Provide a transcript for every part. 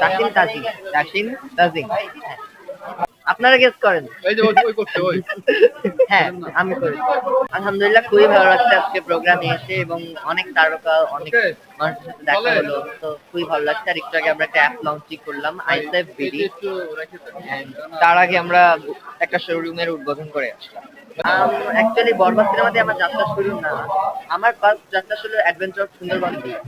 তাসিম তাজিম তাসিম তাজিম। আপনারা গেস করেন। এই যে ওই করছে ওই। হ্যাঁ আমি করি। আলহামদুলিল্লাহ খুবই ভালো লাগছে আজকে প্রোগ্রামে এসে এবং অনেক তারকা অনেক মানুষের সাথে দেখা হলো। তো খুবই ভালো লাগছে। আর একটু আগে আমরা একটা অ্যাপ লঞ্চিং করলাম বিডি একটু রেখে দেন। তার আগে আমরা একটা শোরুমের উদ্বোধন করে আসলাম। অ্যাকচুয়ালি বরবাদ সিনেমাতে আমার যাত্রা শুরু না। আমার ফার্স্ট যাত্রা শুরু অ্যাডভেঞ্চার সুন্দরবন দিয়ে।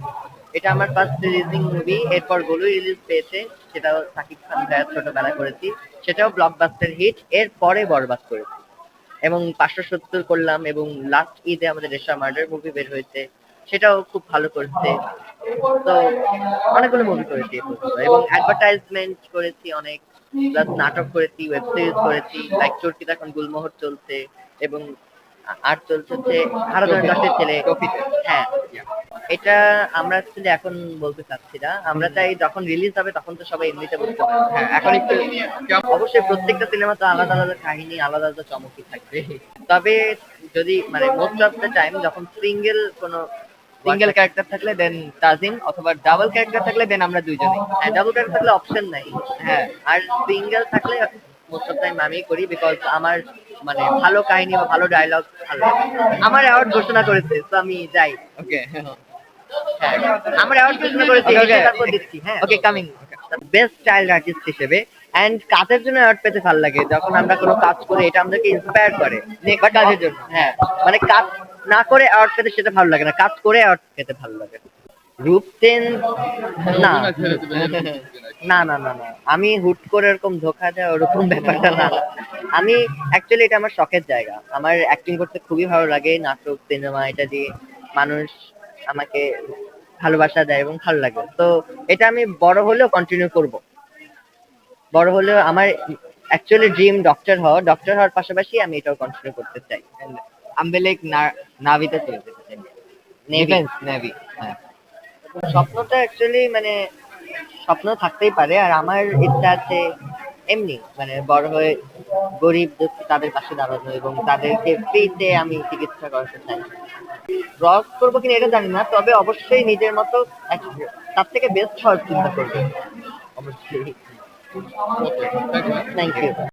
এটা আমার ফার্স্ট রিলিজিং মুভি এরপর গোলু রিলিজ পেয়েছে সেটাও সাকিব খান ভাইয়ের ছোটবেলা করেছি। সেটাও ব্লকবাস্টার হিট এর পরে বরবাদ করেছি। এবং পাঁচশো সত্তর করলাম এবং লাস্ট ঈদে আমাদের রেশা মার্ডার মুভি বের হয়েছে সেটাও খুব ভালো করেছে। তো অনেকগুলো মুভি করেছি এবং অ্যাডভার্টাইজমেন্ট করেছি অনেক প্লাস নাটক করেছি ওয়েব সিরিজ করেছি লাইক চর্কিত এখন গুলমোহর চলছে এবং আর চলছে হচ্ছে হারাধনের দশের ছেলে। হ্যাঁ। এটা আমরা আসলে এখন বলতে চাচ্ছি না। আমরা চাই যখন রিলিজ হবে তখন তো সবাই এমনিতে বুঝতে পারবে। হ্যাঁ এখন একটু অবশ্যই প্রত্যেকটা সিনেমা তো আলাদা আলাদা কাহিনী আলাদা আলাদা চমকই থাকবে। তবে যদি মানে মোস্ট অফ দ্য টাইম যখন সিঙ্গেল কোনো সিঙ্গেল ক্যারেক্টার থাকলে দেন তাজিম অথবা ডাবল ক্যারেক্টার থাকলে দেন আমরা দুইজনেই। হ্যাঁ ডাবল ক্যারেক্টার থাকলে অপশন নাই। হ্যাঁ আর সিঙ্গেল থাকলে মোস্ট অফ টাইম আমি করি বিকজ আমার মানে ভালো কাহিনী বা ভালো ডায়লগ ভালো। আমার অ্যাওয়ার্ড ঘোষণা করেছে তো আমি যাই। ওকে হ্যাঁ। আমার অ্যাওয়ার্ড ঘোষণা করেছে Okay, okay. তারপর দিচ্ছি হ্যাঁ। Okay coming best child artist হিসেবে এন্ড কাজের জন্য অ্যাওয়ার্ড পেতে ভালো লাগে? যখন আমরা কোনো কাজ করি এটা আমাদেরকে ইন্সপায়ার করে। নেক্সট কাজের জন্য? হ্যাঁ মানে কাজ না করে অ্যাওয়ার্ড পেতে সেটা ভালো লাগে না। কাজ করে অ্যাওয়ার্ড পেতে ভালো লাগে। রূপতেন না। না না না না। আমি হুট করে এরকম ধোকা দেয় ওরকম ব্যাপারটা না। আমি অ্যাকচুয়ালি এটা আমার শখের জায়গা। আমার অ্যাক্টিং করতে খুবই ভালো লাগে। নাটক সিনেমা এটা দিয়ে মানুষ আমাকে ভালোবাসা দেয় এবং ভালো লাগে। তো এটা আমি বড় হলেও কন্টিনিউ করব। বড় হলেও আমার অ্যাকচুয়ালি ড্রিম ডক্টর হওয়া ডক্টর হওয়ার পাশাপাশি আমি এটাও কন্টিনিউ করতে চাই। আমি লাইক নাভিতে চলে যেতে চাই। ডিফেন্স নেভি হ্যাঁ। স্বপ্নটা অ্যাকচুয়ালি মানে স্বপ্ন থাকতেই পারে। আর আমার ইচ্ছা আছে এমনি মানে বড় হয়ে গরিব দুঃখী তাদের পাশে দাঁড়ানো এবং তাদেরকে ফ্রিতে আমি চিকিৎসা করাতে চাই। রস করব কিনা এটা জানি না তবে অবশ্যই নিজের মতো তার থেকে বেস্ট হওয়ার চিন্তা করব অবশ্যই। Thank you